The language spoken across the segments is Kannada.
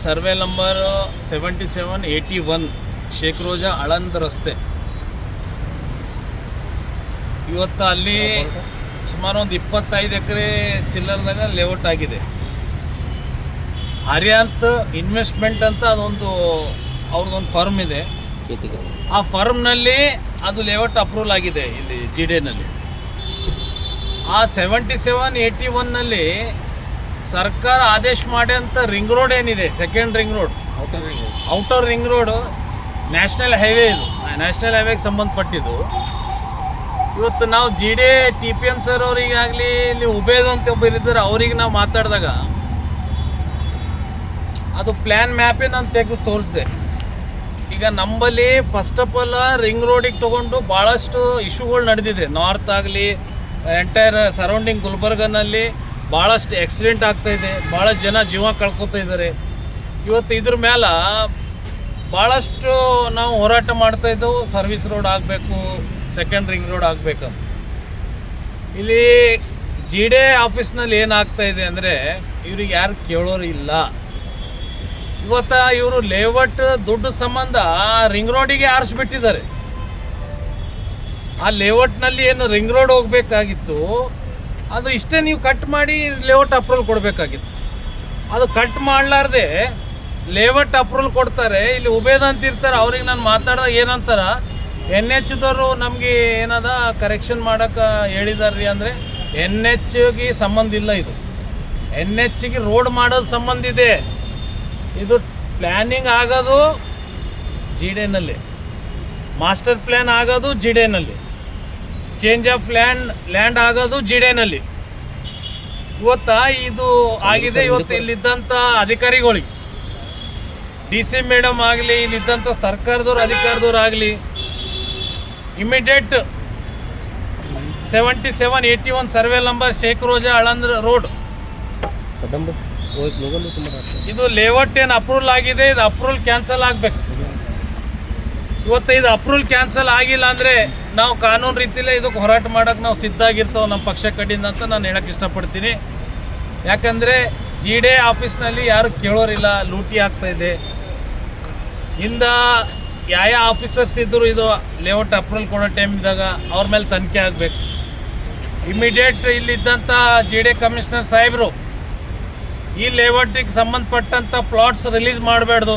Survey number seventy seven eighty one Sheikh Roja Aland ರಸ್ತೆ. ಇವತ್ತು ಅಲ್ಲಿ ಸುಮಾರು ಒಂದು ಇಪ್ಪತ್ತೈದು ಎಕರೆ ಚಿಲ್ಲರ್ದಾಗ ಲೇಔಟ್ ಆಗಿದೆ. ಹರಿಯಾಂತ್ ಇನ್ವೆಸ್ಟ್ಮೆಂಟ್ ಅಂತ ಅದೊಂದು ಅವ್ರದ್ದೊಂದು ಫರ್ಮ್ ಇದೆ. ಆ ಫರ್ಮ್ನಲ್ಲಿ ಅದು ಲೇಔಟ್ ಅಪ್ರೂವಲ್ ಆಗಿದೆ ಇಲ್ಲಿ ಜಿ ಡಿನಲ್ಲಿ ಆ ಸೆವೆಂಟಿ ಸೆವೆನ್ ಏಯ್ಟಿ ಒನ್ನಲ್ಲಿ ಸರ್ಕಾರ ಆದೇಶ ಮಾಡಿ ಅಂತ ರಿಂಗ್ ರೋಡ್ ಏನಿದೆ? Second ring road outer ring road national highway ಇದು. ನ್ಯಾಷನಲ್ ಹೈವೇಗೆ ಸಂಬಂಧಪಟ್ಟಿದ್ದು. ಇವತ್ತು ನಾವು G D T P M sir ಅವರಿಗಾಗಲಿ ಇಲ್ಲಿ ಉಬೇದ್ ಅಂತ ಒಬ್ಬರು ಇದ್ದಾರೆ ಅವ್ರಿಗೆ ನಾವು ಮಾತಾಡಿದಾಗ ಅದು ಪ್ಲ್ಯಾನ್ ಮ್ಯಾಪೇ ನಾನು ತೆಗೆದು ತೋರಿಸಿದೆ. ಈಗ ನಂಬಲ್ಲಿ ಫಸ್ಟ್ ಆಫ್ ಆಲ್ ರಿಂಗ್ ರೋಡಿಗೆ ತೊಗೊಂಡು ಭಾಳಷ್ಟು ಇಶ್ಯೂಗಳು ನಡೆದಿದೆ. ನಾರ್ತ್ ಆಗಲಿ ಎಂಟೈರ್ ಸರೌಂಡಿಂಗ್ ಗುಲ್ಬರ್ಗನಲ್ಲಿ ಭಾಳಷ್ಟು ಆಕ್ಸಿಡೆಂಟ್ ಆಗ್ತಾ ಇದೆ ಭಾಳ ಜನ ಜೀವ ಕಳ್ಕೊತಾ ಇದ್ದಾರೆ. ಇವತ್ತು ಇದ್ರ ಮೇಲೆ ಭಾಳಷ್ಟು ನಾವು ಹೋರಾಟ ಮಾಡ್ತಾ ಇದ್ದೆವು. ಸರ್ವಿಸ್ ರೋಡ್ ಆಗಬೇಕು ಸೆಕೆಂಡ್ ರಿಂಗ್ ರೋಡ್ ಆಗಬೇಕಂತ ಇಲ್ಲಿ ಜಿ ಡಿ ಆಫೀಸ್ನಲ್ಲಿ ಏನಾಗ್ತಾ ಇದೆ ಅಂದರೆ, ಇವ್ರಿಗೆ ಯಾರು ಕೇಳೋರು ಇಲ್ಲ. ಇವತ್ತ ಇವರು ಲೇಔಟ್ ದುಡ್ಡು ಸಂಬಂಧ ರಿಂಗ್ ರೋಡಿಗೆ ಆರಿಸ್ಬಿಟ್ಟಿದ್ದಾರೆ. ಆ ಲೇಔಟ್ನಲ್ಲಿ ಏನು ರಿಂಗ್ ರೋಡ್ ಹೋಗ್ಬೇಕಾಗಿತ್ತು ಅದು ಇಷ್ಟೇ ನೀವು ಕಟ್ ಮಾಡಿ ಲೇಔಟ್ ಅಪ್ರೂವಲ್ ಕೊಡಬೇಕಾಗಿತ್ತು. ಅದು ಕಟ್ ಮಾಡಲಾರ್ದೆ ಲೇಔಟ್ ಅಪ್ರೂವಲ್ ಕೊಡ್ತಾರೆ, ಇಲ್ಲಿ ಉಬೇದ ಅಂತ ಇರ್ತಾರೆ, ಅವ್ರಿಗೆ ನಾನು ಮಾತಾಡಿದಾಗ ಏನಂತಾರ ಎನ್ ಎಚ್ದವರು ನಮಗೆ ಏನದ ಕರೆಕ್ಷನ್ ಮಾಡೋಕೆ ಹೇಳಿದಾರ್ರಿ ಅಂದರೆ ಎನ್ ಎಚ್ಗೆ ಸಂಬಂಧ ಇಲ್ಲ ಇದು. ಎನ್ ಎಚ್ಗೆ ರೋಡ್ ಮಾಡೋದು ಸಂಬಂಧ ಇದೆ. ಇದು ಪ್ಲ್ಯಾನಿಂಗ್ ಆಗೋದು ಜಿ ಡೆನಲ್ಲಿ ಮಾಸ್ಟರ್ ಪ್ಲ್ಯಾನ್ ಆಗೋದು ಜಿ ಡಿನಲ್ಲಿ ಚೇಂಜ್ ಆಫ್ ಲ್ಯಾಂಡ್ ಲ್ಯಾಂಡ್ ಆಗೋದು ಜಿಡೆನಲ್ಲಿ. ಇವತ್ತಾ ಇವತ್ತ ಇದು ಆಗಿದೆ ಇವತ್ತು ಇಲ್ಲಿದ್ದಂಥ ಅಧಿಕಾರಿಗಳಿಗೆ. ಡಿ ಸಿ ಮೇಡಮ್ ಆಗಲಿ ಇಲ್ಲಿದ್ದಂಥ ಸರ್ಕಾರದವ್ರು ಅಧಿಕಾರದವ್ರು ಆಗಲಿ immediate seventy seven eighty one survey number Sheikh Roja ಅಳಂದ್ರ road ಇದು ಲೇಔಟ್ ಏನು ಅಪ್ರೂವಲ್ ಆಗಿದೆ ಇದು ಅಪ್ರೂವಲ್ ಕ್ಯಾನ್ಸಲ್ ಆಗಬೇಕು. ಇವತ್ತು ಇದು ಅಪ್ರೂವಲ್ ಕ್ಯಾನ್ಸಲ್ ಆಗಿಲ್ಲ ಅಂದರೆ ನಾವು ಕಾನೂನು ರೀತಿಯಲ್ಲೇ ಇದಕ್ಕೆ ಹೋರಾಟ ಮಾಡೋಕ್ಕೆ ನಾವು ಸಿದ್ಧ ಆಗಿರ್ತೇವೆ ನಮ್ಮ ಪಕ್ಷ ಕಡೆಯಿಂದ ಅಂತ ನಾನು ಹೇಳಕ್ಕೆ ಇಷ್ಟಪಡ್ತೀನಿ. ಯಾಕಂದರೆ ಜಿ ಡಿ ಆಫೀಸ್ನಲ್ಲಿ ಯಾರು ಕೇಳೋರಿಲ್ಲ, ಲೂಟಿ ಆಗ್ತಾ ಇದೆ. ಇಂದ ಯಾವ ಆಫೀಸರ್ಸ್ ಇದ್ದರು ಇದು ಲೇಔಟ್ ಅಪ್ರೂವಲ್ ಕೊಡೋ ಇದ್ದಾಗ ಅವ್ರ ಮೇಲೆ ತನಿಖೆ ಆಗಬೇಕು. ಇಮಿಡಿಯೇಟ್ ಇಲ್ಲಿದ್ದಂಥ ಜಿ ಡಿ ಕಮಿಷನರ್ ಸಾಹೇಬರು ಈ ಲೇಔಟಿಗೆ ಸಂಬಂಧಪಟ್ಟಂಥ ಪ್ಲಾಟ್ಸ್ ರಿಲೀಸ್ ಮಾಡಬಾರ್ದು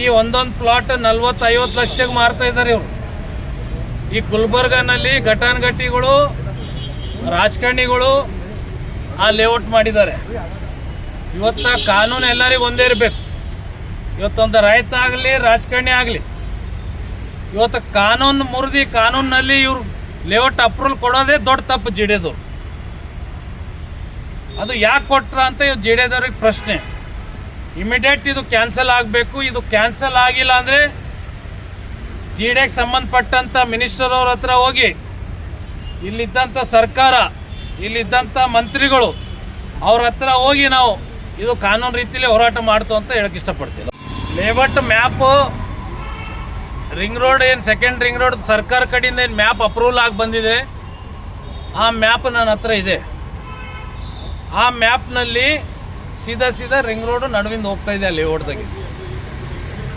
ಈ ಒಂದೊಂದು ಪ್ಲಾಟ್ ನಲ್ವತ್ತು ಐವತ್ತು ಲಕ್ಷಕ್ಕೆ ಮಾರ್ತಾ ಇದ್ದಾರೆ ಇವರು. ಈ ಗುಲ್ಬರ್ಗನಲ್ಲಿ ಘಟಾನುಘಟಿಗಳು ರಾಜಕಾರಣಿಗಳು ಆ ಲೇಔಟ್ ಮಾಡಿದ್ದಾರೆ. ಇವತ್ತ ಕಾನೂನು ಎಲ್ಲರಿಗೂ ಒಂದೇ ಇರಬೇಕು. ಇವತ್ತೊಂದು ರೈತ ಆಗಲಿ, ರಾಜಕಾರಣಿ ಆಗಲಿ, ಇವತ್ತು ಕಾನೂನು ಮುರಿದು ಕಾನೂನಿನಲ್ಲಿ ಇವರು ಲೇಔಟ್ ಅಪ್ರೂವಲ್ ಕೊಡೋದೇ ದೊಡ್ಡ ತಪ್ಪು ಜಿಡೇದವ್ರು ಅದು ಯಾಕೆ ಕೊಟ್ರ ಅಂತ ಇವ್ರು ಜಿಡೇದವ್ರಿಗೆ ಪ್ರಶ್ನೆ. ಇಮಿಡಿಯೇಟ್ ಇದು ಕ್ಯಾನ್ಸಲ್ ಆಗಬೇಕು. ಇದು ಕ್ಯಾನ್ಸಲ್ ಆಗಿಲ್ಲ ಅಂದರೆ ಜಿ ಡಿಗೆ ಸಂಬಂಧಪಟ್ಟಂಥ ಮಿನಿಸ್ಟರ್ ಅವ್ರ ಹತ್ರ ಹೋಗಿ ಇಲ್ಲಿದ್ದಂಥ ಸರ್ಕಾರ ಇಲ್ಲಿದ್ದಂಥ ಮಂತ್ರಿಗಳು ಅವ್ರ ಹತ್ರ ಹೋಗಿ ನಾವು ಇದು ಕಾನೂನು ರೀತಿಯಲ್ಲಿ ಹೋರಾಟ ಮಾಡ್ತು ಅಂತ ಹೇಳಕ್ಕೆ ಇಷ್ಟಪಡ್ತೀವಿ ಲೇಬಟ್ ಮ್ಯಾಪು, ರಿಂಗ್ ರೋಡ್ ಏನು ಸೆಕೆಂಡ್ ರಿಂಗ್ ರೋಡ್ ಸರ್ಕಾರ ಕಡೆಯಿಂದ ಏನು ಮ್ಯಾಪ್ ಅಪ್ರೂವಲ್ ಆಗಿ ಬಂದಿದೆ, ಆ ಮ್ಯಾಪ್ ನನ್ನ ಹತ್ರ ಇದೆ. ಆ ಮ್ಯಾಪ್ನಲ್ಲಿ ಸೀದಾ ಸೀದಾ ರಿಂಗ್ ರೋಡು ನಡುವಿಂದ ಹೋಗ್ತಾ ಇದೆ ಆ ಲೇಔಟ್ದಾಗೆ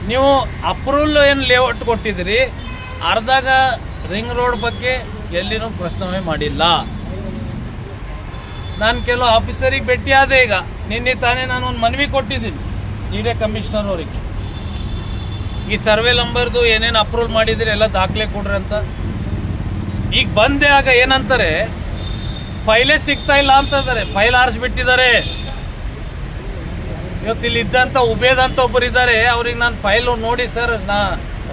ನೀವು ಅಪ್ರೂವಲ್ ಏನು ಲೇಔಟ್ ಕೊಟ್ಟಿದ್ದೀರಿ, ಅರ್ಧಾಗ ರಿಂಗ್ ರೋಡ್ ಬಗ್ಗೆ ಎಲ್ಲಿನೂ ಪ್ರಶ್ನವೇ ಮಾಡಿಲ್ಲ. ನಾನು ಕೆಲವು ಆಫೀಸರಿಗೆ ಭೇಟಿ ಆದೆ ಈಗ. ನಿನ್ನೆ ತಾನೇ ನಾನು ಒಂದು ಮನವಿ ಕೊಟ್ಟಿದ್ದೀನಿ ಜಿ ಡಿ ಕಮಿಷನರ್ ಅವರಿಗೆ. ಈ ಸರ್ವೆ ನಂಬರ್ದು ಏನೇನು ಅಪ್ರೂವಲ್ ಮಾಡಿದ್ರೆ ಎಲ್ಲ ದಾಖಲೆ ಕೊಡ್ರಿ ಅಂತ. ಈಗ ಬಂದೆ ಆಗ ಏನಂತಾರೆ ಫೈಲೇ ಸಿಗ್ತಾ ಇಲ್ಲ ಅಂತಂದರೆ ಫೈಲ್ ಆರಿಸ್ಬಿಟ್ಟಿದ್ದಾರೆ. ಇವತ್ತು ಇಲ್ಲಿ ಇದ್ದಂಥ ಉಬೇದ್ ಅಂತ ಒಬ್ಬರಿದ್ದಾರೆ ಅವ್ರಿಗೆ ನಾನು ಫೈಲು ನೋಡಿ ಸರ್ ನಾ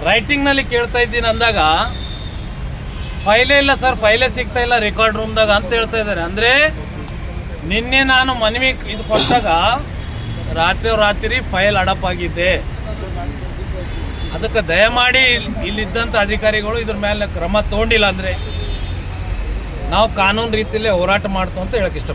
ರೈಟಿಂಗ್ನಲ್ಲಿ ಕೇಳ್ತಾ ಇದ್ದೀನಿ ಅಂದಾಗ. ಫೈಲೇ ಇಲ್ಲ ಸರ್ ಫೈಲೇ ಸಿಗ್ತಾ ಇಲ್ಲ ರೆಕಾರ್ಡ್ ರೂಮ್ದಾಗ ಅಂತ ಹೇಳ್ತಾ ಇದ್ದಾರೆ. ಅಂದರೆ ನಿನ್ನೆ ನಾನು ಮನವಿ ಇದು ಕೊಟ್ಟಾಗ ರಾತ್ರಿ ರಾತ್ರಿ ಫೈಲ್ ಅಡಪ್ ಆಗಿದೆ. ಅದಕ್ಕೆ ದಯಮಾಡಿ ಇಲ್ಲಿದ್ದಂಥ ಅಧಿಕಾರಿಗಳು ಇದ್ರ ಮೇಲೆ ಕ್ರಮ ತೊಗೊಂಡಿಲ್ಲ ಅಂದರೆ ನಾವು ಕಾನೂನು ರೀತಿಯಲ್ಲೇ ಹೋರಾಟ ಮಾಡ್ತು ಅಂತ ಹೇಳಕ್ಕೆ ಇಷ್ಟಪಡ್ತೀನಿ.